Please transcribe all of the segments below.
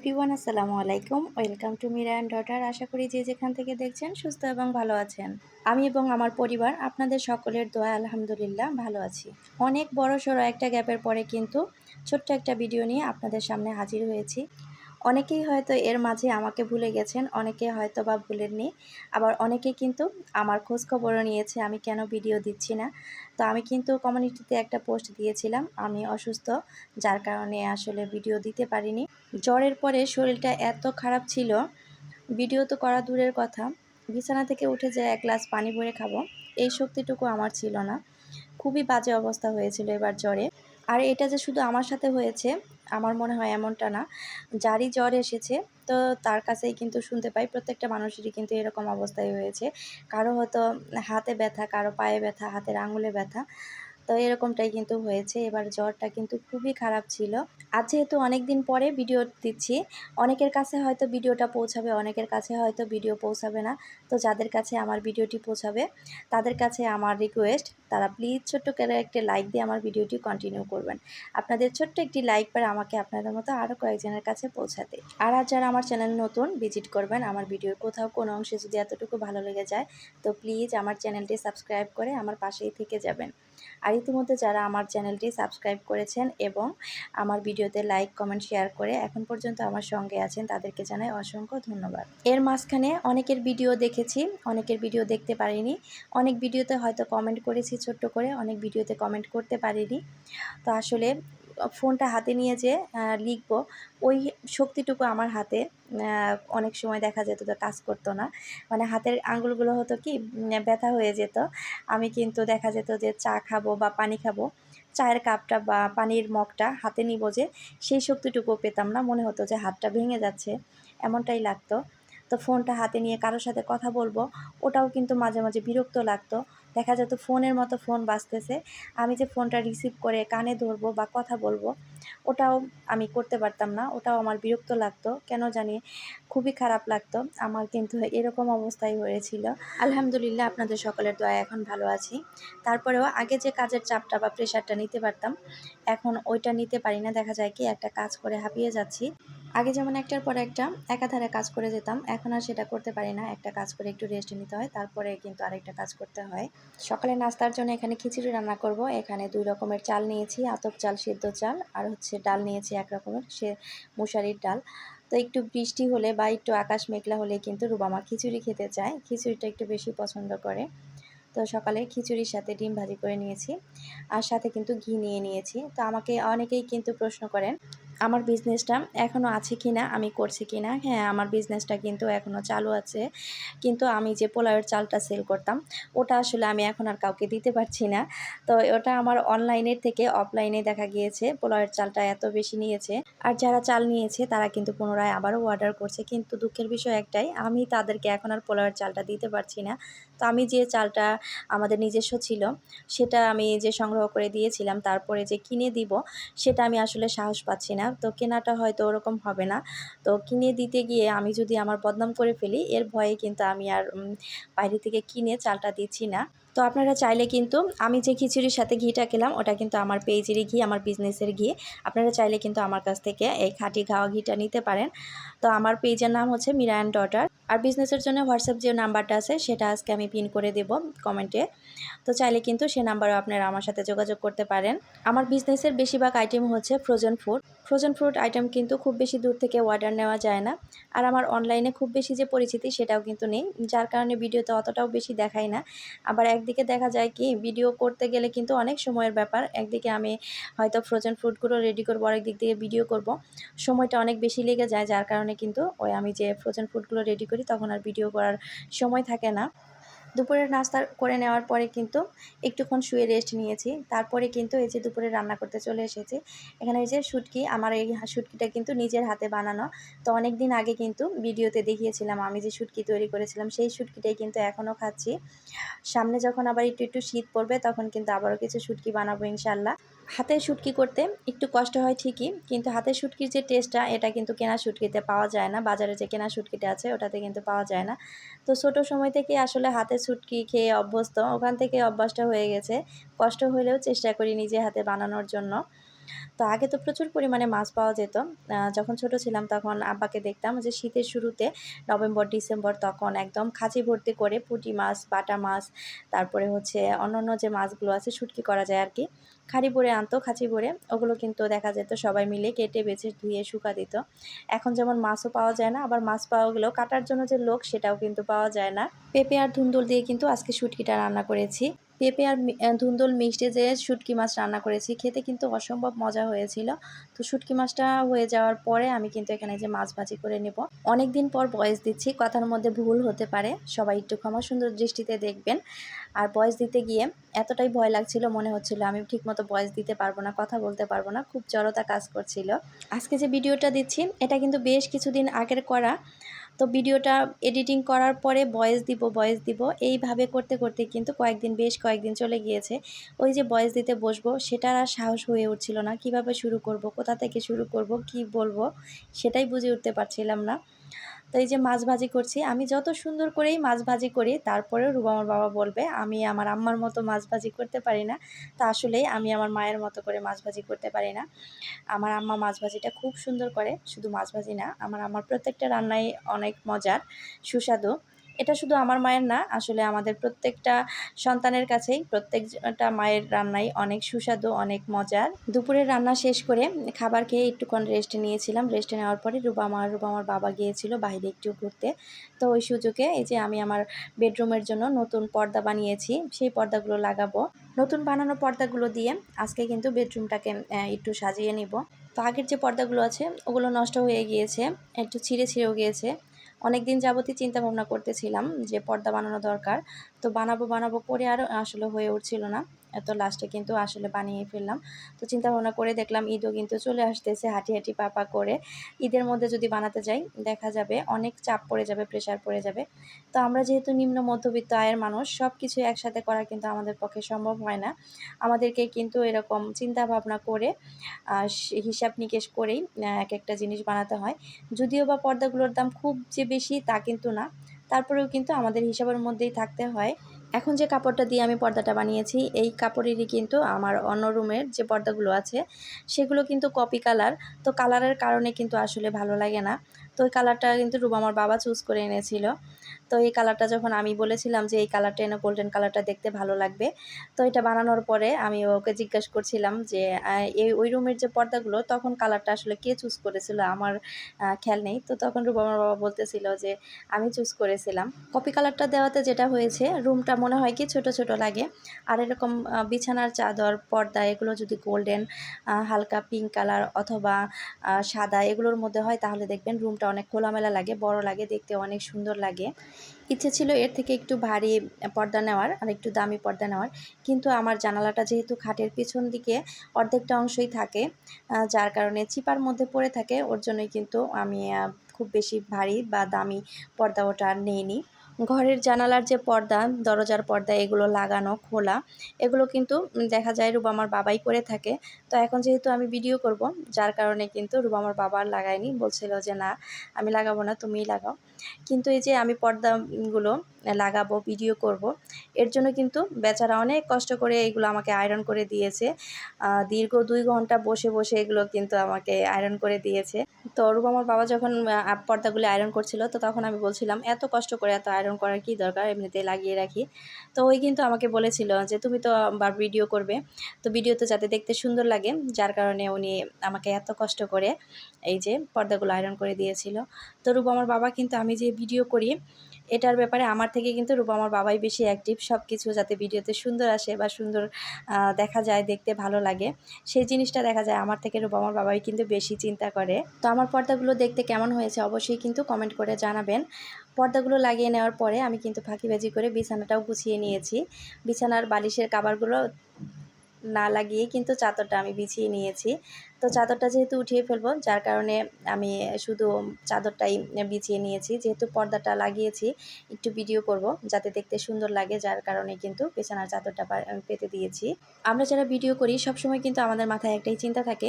আসসালামু আলাইকুম। Welcome to Mira and daughter আশা করি যে যেখান থেকে দেখছেন সুস্থ এবং ভালো আছেন। আমি এবং আমার পরিবার, আপনাদের সকলের দোয়া, আলহামদুলিল্লাহ, ভালো আছি। অনেক বড় সড়ো একটা গ্যাপের পরে কিন্তু ছোট্ট একটা ভিডিও নিয়ে আপনাদের সামনে হাজির হয়েছি। অনেকেই হয়তো এর মাঝে আমাকে ভুলে গেছেন, অনেকে হয়তো বা ভুলেননি। আবার অনেকে কিন্তু আমার খোঁজ খবরও নিয়েছে, আমি কেন ভিডিও দিচ্ছি না? তো আমি কিন্তু কমিউনিটিতে একটা পোস্ট দিয়েছিলাম, আমি অসুস্থ, যার কারণে আসলে ভিডিও দিতে পারিনি। জ্বরের পরে শরীরটা এত খারাপ ছিল, ভিডিও তো করা দূরের কথা, বিছানা থেকে উঠে যে এক গ্লাস পানি ভরে খাব, এই শক্তিটুকু আমার ছিল না। খুবই বাজে অবস্থা হয়েছিল এবার জ্বরে। আর এটা যে শুধু আমার সাথে হয়েছে, আমার মনে হয় এমনটা না। যারই জ্বর এসেছে, তো তার কাছেই কিন্তু শুনতে পাই, প্রত্যেকটা মানুষেরই কিন্তু এরকম অবস্থায় হয়েছে। কারও হয়তো হাতে ব্যথা, কারও পায়ে ব্যথা, হাতের আঙুলে ব্যথা। তো এরকমটাই কিন্তু হয়েছে। এবার জ্বরটা কিন্তু খুবই খারাপ ছিল। আজ যেহেতু অনেক দিন পরে ভিডিও দিচ্ছি, অনেকের কাছে হয়তো ভিডিওটা পৌঁছাবে, অনেকের কাছে হয়তো ভিডিও পৌঁছাবে না। তো যাদের কাছে আমার ভিডিওটি পৌঁছাবে, তাদের কাছে আমার রিকোয়েস্ট তারা প্লিজ ছোট্ট করে একটি লাইক দিয়ে আমার ভিডিওটি কন্টিনিউ করবেন। আপনাদের ছোট্ট একটি লাইক পরে আমাকে আপনাদের মতো আরও কয়েকজনের কাছে পৌঁছাতে। আর আর যারা আমার চ্যানেল নতুন ভিজিট করবেন আমার ভিডিওর কোথাও কোনো অংশে যদি এতটুকু ভালো লেগে যায়, তো প্লিজ আমার চ্যানেলটি সাবস্ক্রাইব করে আমার পাশেই থেকে যাবেন। আর ইতিমধ্যে যারা আমার চ্যানেলটি সাবস্ক্রাইব করেছেন এবং আমার ভিডিওতে লাইক, কমেন্ট, শেয়ার করে এখন পর্যন্ত আমার সঙ্গে আছেন, তাদেরকে জানাই অসংখ্য ধন্যবাদ। এর মাঝখানে অনেকের ভিডিও দেখেছি, অনেকের ভিডিও দেখতে পারিনি, অনেক ভিডিওতে হয়তো কমেন্ট করেছি ছোট্ট করে, অনেক ভিডিওতে কমেন্ট করতে পারিনি। তো আসলে ফোনটা হাতে নিয়ে যে লিখব, ওই শক্তিটুকু আমার হাতে অনেক সময় দেখা যেত তো কাজ করতো না। মানে হাতের আঙুলগুলো হতো কি ব্যথা হয়ে যেত। আমি কিন্তু দেখা যেত যে চা খাব বা পানি খাব, চায়ের কাপটা বা পানির মগটা হাতে নিব যে, সেই শক্তিটুকু পেতাম না। মনে হতো যে হাতটা ভেঙে যাচ্ছে, এমনটাই লাগতো। তো ফোনটা হাতে নিয়ে কারোর সাথে কথা বলব, ওটাও কিন্তু মাঝে মাঝে বিরক্ত লাগতো। দেখা যেত ফোনের মতো ফোন বাজতেছে, আমি যে ফোনটা রিসিভ করে কানে ধরবো বা কথা বলব, ওটাও আমি করতে পারতাম না, ওটাও আমার বিরক্ত লাগতো। কেন জানি খুবই খারাপ লাগতো, আমার কিন্তু এরকম অবস্থায় হয়েছিল। আলহামদুলিল্লাহ, আপনাদের সকলের দয়া এখন ভালো আছি। তারপরেও আগে যে কাজের চাপটা বা প্রেশারটা নিতে পারতাম, এখন ওইটা নিতে পারি না। দেখা যায় কি, একটা কাজ করে হাঁপিয়ে যাচ্ছি। আগে যেমন একটার পর একটা একাধারে কাজ করে যেতাম, এখন আর সেটা করতে পারি না। একটা কাজ করে একটু রেস্ট নিতে হয়, তারপরে কিন্তু আরেকটা কাজ করতে হয়। সকালে নাস্তার জন্য এখানে খিচুড়ি রান্না করব। এখানে দুই রকমের চাল নিয়েছি, আতপ চাল, সিদ্ধ চাল, আর হচ্ছে ডাল নিয়েছি এক রকমের, সে মশারির ডাল। তো একটু বৃষ্টি হলে বা একটু আকাশ মেঘলা হলে কিন্তু রুবামা খিচুড়ি খেতে চায়, খিচুড়িটা একটু বেশি পছন্দ করে। তো সকালে খিচুড়ির সাথে ডিম ভাজি করে নিয়েছি, আর সাথে কিন্তু ঘি নিয়ে নিয়েছি। তো আমাকে অনেকেই কিন্তু প্রশ্ন করেন আমার বিজনেসটা এখনও আছে কি না আমি করছি কি না হ্যাঁ আমার বিজনেসটা কিন্তু এখনও চালু আছে। কিন্তু আমি যে পোলাওয়ের চালটা সেল করতাম, ওটা আসলে আমি এখন আর কাউকে দিতে পারছি না। তো ওটা আমার অনলাইনের থেকে অফলাইনে দেখা গিয়েছে, পোলাওয়ের চালটা এত বেশি নিয়েছে। আর যারা চাল নিয়েছে, তারা কিন্তু পুনরায় আবারও অর্ডার করছে। কিন্তু দুঃখের বিষয় একটাই, আমি তাদেরকে এখন আর পোলাওয়ের চালটা দিতে পারছি না। তো আমি যে চালটা আমাদের নিজস্ব ছিল, সেটা আমি যে সংগ্রহ করে দিয়েছিলাম, তারপরে যে কিনে দিব, সেটা আমি আসলে সাহস পাচ্ছি না। তো কেনাটা হয়তো ওরকম হবে না। তো কিনে দিতে গিয়ে আমি যদি আমার বদনাম করে ফেলি, এর ভয়ে কিন্তু আমি আর বাইরে থেকে কিনে চালটা দিচ্ছি না। তো আপনারা চাইলে কিন্তু, আমি যে খিচুড়ির সাথে ঘিটা খেলাম, ওটা কিন্তু আমার পেজেরই ঘি, আমার বিজনেসের ঘি। আপনারা চাইলে কিন্তু আমার কাছ থেকে এই খাঁটি খাওয়া ঘিটা নিতে পারেন। তো আমার পেজের নাম হচ্ছে মিরা ডটার। আর বিজনেসের জন্য হোয়াটসঅ্যাপ যে নাম্বারটা আছে, সেটা আজকে আমি পিন করে দেব কমেন্টে। তো চাইলে কিন্তু সে নাম্বারও আপনারা আমার সাথে যোগাযোগ করতে পারেন। আমার বিজনেসের বেশিরভাগ আইটেম হচ্ছে frozen food frozen fruit item কিন্তু খুব বেশি দূর থেকে অর্ডার নেওয়া যায় না। আর আমার অনলাইনে খুব বেশি যে পরিচিতি সেটাও কিন্তু নেই। যার কারণে ভিডিওতে অতটাও বেশি দেখাই না। আবার একদিকে দেখা যায় কি ভিডিও করতে গেলে কিন্তু অনেক সময়ের ব্যাপার। একদিকে আমি হয়তো ফ্রোজেন ফ্রুটগুলো রেডি করব, আরেক দিক থেকে ভিডিও করব। সময়টা অনেক বেশি লেগে যায়, যার কারণে কিন্তু ওই আমি যে ফ্রোজেন ফুডগুলো রেডি করি, তখন আর ভিডিও করার সময় থাকে না। দুপুরের নাস্তা করে নেওয়ার পরে কিন্তু একটুক্ষণ শুয়ে রেস্ট নিয়েছি। তারপরে কিন্তু এই যে দুপুরে রান্না করতে চলে এসেছি। এখানে এই যে শুটকি, আমার এই শুটকিটা কিন্তু নিজের হাতে বানানো। তো অনেক দিন আগে কিন্তু ভিডিওতে দেখিয়েছিলাম আমি যে শুটকি তৈরি করেছিলাম, সেই শুটকিটাই কিন্তু এখনও খাচ্ছি। সামনে যখন আবার একটু একটু শীত পড়বে, তখন কিন্তু আবারও কিছু শুটকি বানাবো ইনশাল্লাহ হাতের শুটকি করতে একটু কষ্ট হয় ঠিকই, কিন্তু হাতের শুটকির যে টেস্টটা এটা কিন্তু কেনা শুটকিতে পাওয়া যায় না। বাজারে যে কেনা শুটকিটা আছে, ওটাতে কিন্তু পাওয়া যায় না। তো ছোটো সময় থেকে আসলে হাতের শুটকি খেয়ে অভ্যস্ত, ওখান থেকে অভ্যাসটা হয়ে গেছে। কষ্ট হলেও চেষ্টা করি নিজে হাতে বানানোর জন্য। তো আগে তো প্রচুর পরিমাণে মাছ পাওয়া যেত। যখন ছোট ছিলাম তখন আব্বাকে দেখতাম যে শীতের শুরুতে নভেম্বর, ডিসেম্বর তখন একদম খাঁচি ভর্তি করে পুঁটি মাছ, বাটা মাছ, তারপরে হচ্ছে অন্যান্য যে মাছগুলো আছে শুটকি করা যায় আর কি খাড়ি ভরে আনতো, খাঁচি ভরে। ওগুলো কিন্তু দেখা যেত সবাই মিলে কেটে, বেছে, ধুয়ে, শুকা দিত। এখন যেমন মাছও পাওয়া যায় না, আবার মাছ পাওয়া গেলেও কাটার জন্য যে লোক সেটাও কিন্তু পাওয়া যায় না। পেঁপে আর ধুন্দুল দিয়ে কিন্তু আজকে শুটকিটা রান্না করেছি। পেঁপে আর ধুন্দুল মিষ্টি যে শুটকি মাছ রান্না করেছি, খেতে কিন্তু অসম্ভব মজা হয়েছিল। তো শুটকি মাছটা হয়ে যাওয়ার পরে আমি কিন্তু এখানে যে মাছ ভাজি করে নেব। অনেক দিন পর বয়স দিচ্ছি, কথার মধ্যে ভুল হতে পারে, সবাই একটু ক্ষমা সুন্দর দৃষ্টিতে দেখবেন। আর বয়স দিতে গিয়ে এতটাই ভয় লাগছিল, মনে হচ্ছিল আমি ঠিকমতো বয়স দিতে পারব না, কথা বলতে পারব না, খুব জড়তা কাজ করছিল। আজকে যে ভিডিওটা দিচ্ছি, এটা কিন্তু বেশ কিছুদিন আগের করা। তো ভিডিওটা এডিটিং করার পরে বয়েস দিব বয়েস দিব। এইভাবে করতে করতে কিন্তু কয়েকদিন, বেশ কয়েকদিন চলে গিয়েছে। ওই যে বয়েস দিতে বসবো, সেটার আর সাহস হয়ে উঠছিল না। কীভাবে শুরু করব, কোথা থেকে শুরু করব, কি বলব, সেটাই বুঝে উঠতে পারছিলাম না। তো এই যে মাছ ভাজি করছি, আমি যত সুন্দর করেই মাছ ভাজি করি, তারপরেও রুবামার বাবা বলবে, আমি আমার আম্মার মতো মাছ ভাজি করতে পারি না। তা আসলেই আমি আমার মায়ের মতো করে মাছ ভাজি করতে পারি না। আমার আম্মা মাছ ভাজিটা খুব সুন্দর করে, শুধু মাছ ভাজি না, আমার আমার প্রত্যেকটা রান্নাই অনেক মজার, সুস্বাদু। এটা শুধু আমার মায়ের না, আসলে আমাদের প্রত্যেকটা সন্তানের কাছেই প্রত্যেকটা মায়ের রান্নাই অনেক সুস্বাদু, অনেক মজার। দুপুরের রান্না শেষ করে খাবার খেয়ে একটুক্ষণ রেস্ট নিয়েছিলাম। রেস্ট নেওয়ার পরে রুবামা রুবামার বাবা গিয়েছিল বাইরে একটু ঘুরতে। তো ওই সুযোগে এই যে আমি আমার বেডরুমের জন্য নতুন পর্দা বানিয়েছি, সেই পর্দাগুলো লাগাবো। নতুন বানানো পর্দাগুলো দিয়ে আজকে কিন্তু বেডরুমটাকে একটু সাজিয়ে নিব। তো আগের যে পর্দাগুলো আছে, ওগুলো নষ্ট হয়ে গিয়েছে, একটু ছিঁড়ে ছিঁড়েও গিয়েছে। অনেক দিন যাবতই চিন্তা ভাবনা করতেছিলাম যে পর্দা বানানো দরকার। তো বানাবো বানাবো করে আর আসলে হয়ে উঠছিল না। তো লাস্টে কিন্তু আসলে বানিয়ে ফেললাম। তো চিন্তা ভাবনা করে দেখলাম ঈদও কিন্তু চলে আসতেছে, হাঁটি হাঁটি পাপা করে। ঈদের মধ্যে যদি বানাতে যাই, দেখা যাবে অনেক চাপ পড়ে যাবে প্রেশার পড়ে যাবে। তো আমরা যেহেতু নিম্ন মধ্যবিত্ত আয়ের মানুষ সব কিছু একসাথে করা কিন্তু আমাদের পক্ষে সম্ভব হয় না। আমাদেরকে কিন্তু এরকম চিন্তা ভাবনা করে হিসাব নিকেশ করেই এক একটা জিনিস বানাতে হয়। যদিও বা পর্দাগুলোর দাম খুব যে বেশি তা কিন্তু না। তারপরেও কিন্তু আমাদের হিসাবের মধ্যেই থাকতে হয়। এখন যে কাপড়টা দিয়ে আমি পর্দাটা বানিয়েছি, এই কাপড়েরই কিন্তু আমার অন্য রুমের যে পর্দাগুলো আছে, সেগুলো কিন্তু কপি কালার তো কালারের কারণে কিন্তু আসলে ভালো লাগে না। তো ওই কালারটা কিন্তু রুবা আমার বাবা চুজ করে এনেছিল। তো এই কালারটা যখন আমি বলেছিলাম যে, এই কালারটা এনে গোল্ডেন কালারটা দেখতে ভালো লাগবে, তো এটা বানানোর পরে আমি ওকে জিজ্ঞাসা করছিলাম যে এই, ওই রুমের যে পর্দাগুলো, তখন কালারটা আসলে কে চুজ করেছিল? আমার খেয়াল নেই। তো তখন রুবা আমার বাবা বলতেছিল যে, আমি চুজ করেছিলাম। কপি কালারটা দেওয়াতে যেটা হয়েছে রুমটা মনে হয় কি ছোট ছোট লাগে। আর এরকম বিছানার চাদর, পর্দা, এগুলো যদি গোল্ডেন হালকা পিঙ্ক কালার অথবা সাদা এগুলোর মধ্যে হয়, তাহলে দেখবেন রুমটা অনেক খোলামেলা লাগে, বড় লাগে, দেখতে অনেক সুন্দর লাগে। ইচ্ছে ছিল এর থেকে একটু ভারী পর্দা নেওয়ার আর একটু দামি পর্দা নেওয়ার। কিন্তু আমার জানালাটা যেহেতু খাটের পিছন দিকে অর্ধেকটা অংশই থাকে যার কারণে চিপার মধ্যে পড়ে থাকে, ওর জন্যই কিন্তু আমি খুব বেশি ভারী বা দামি পর্দা ওটা আর নিইনি। ঘরের জানালার যে পর্দা, দরজার পর্দা, এগুলো লাগানো, খোলা, এগুলো কিন্তু দেখা যায় রুবা আমার বাবাই করে থাকে। তো এখন যেহেতু আমি ভিডিও করব, যার কারণে কিন্তু রুবা আমার বাবা আর লাগায়নি। বলছিল যে, না, আমি লাগাবো না, তুমিই লাগাও। কিন্তু এই যে আমি পর্দাগুলো লাগাবো ভিডিও করব, এর জন্য কিন্তু বেচারা অনেক কষ্ট করে এগুলো আমাকে আয়রন করে দিয়েছে। দীর্ঘ দুই ঘণ্টা বসে বসে এগুলো কিন্তু আমাকে আয়রন করে দিয়েছে। তো রুবা আমার বাবা যখন পর্দাগুলো আয়রন করছিল, তো তখন আমি বলছিলাম, এত কষ্ট করে এত আয়রন করার কি দরকার? এমনিতেই লাগিয়ে রাখি। তো ওই কিন্তু আমাকে বলেছিল যে, তুমি তো আবার ভিডিও করবে। তো ভিডিওতে যাতে দেখতে সুন্দর লাগে, যার কারণে উনি আমাকে এত কষ্ট করে এই যে পর্দাগুলো আয়রন করে দিয়েছিল। তো রূপ আমার বাবা কিন্তু আমি যে ভিডিও করি, এটার ব্যাপারে আমার থেকে কিন্তু রূপ আমার বাবাই বেশি অ্যাক্টিভ সব কিছু যাতে ভিডিওতে সুন্দর আসে বা সুন্দর দেখা যায়, দেখতে ভালো লাগে, সেই জিনিসটা দেখা যায়। আমার থেকে রূপ আমার বাবাই কিন্তু বেশি চিন্তা করে। তো আমার পর্দাগুলো দেখতে কেমন হয়েছে অবশ্যই কিন্তু কমেন্ট করে জানাবেন। পর্দাগুলো লাগিয়ে নেওয়ার পরে আমি কিন্তু ফাঁকিবাজি করে বিছানাটাও গুছিয়ে নিয়েছি। বিছানার বালিশের কাবারগুলো না লাগিয়ে কিন্তু চাদরটা আমি বিছিয়ে নিয়েছি। তো চাদরটা যেহেতু উঠিয়ে ফেলব, যার কারণে আমি শুধু চাদরটাই বিছিয়ে নিয়েছি। যেহেতু পর্দাটা লাগিয়েছি, একটু ভিডিও করব, যাতে দেখতে সুন্দর লাগে, যার কারণে কিন্তু পেছানার চাদরটা পেতে দিয়েছি। আমরা যারা ভিডিও করি, সবসময় কিন্তু আমাদের মাথায় একটাই চিন্তা থাকে,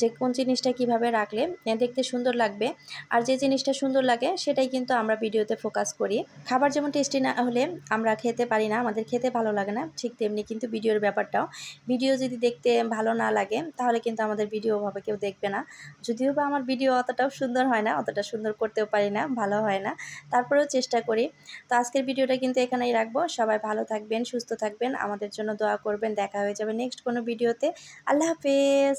যে কোন জিনিসটা কীভাবে রাখলে দেখতে সুন্দর লাগবে, আর যে জিনিসটা সুন্দর লাগে, সেটাই কিন্তু আমরা ভিডিওতে ফোকাস করি। খাবার যেমন টেস্টি না হলে আমরা খেতে পারি না, আমাদের খেতে ভালো লাগে না, ঠিক তেমনি কিন্তু ভিডিওর ব্যাপারটাও। ভিডিও যদি দেখতে ভালো না লাগে, তাহলে কিন্তু আমাদের ভিডিও ভাবে কেউ দেখবে না। যদিও বা আমার ভিডিও অতটাও সুন্দর হয় না, অতটা সুন্দর করতেও পারি না, ভালো হয় না। তারপরেও চেষ্টা করি। তো আজকের ভিডিওটা কিন্তু এখানেই রাখব। সবাই ভালো থাকবেন, সুস্থ থাকবেন। আমাদের জন্য দোয়া করবেন। দেখা হয়ে যাবে নেক্সট কোনো ভিডিওতে আল্লাহ হাফেজ।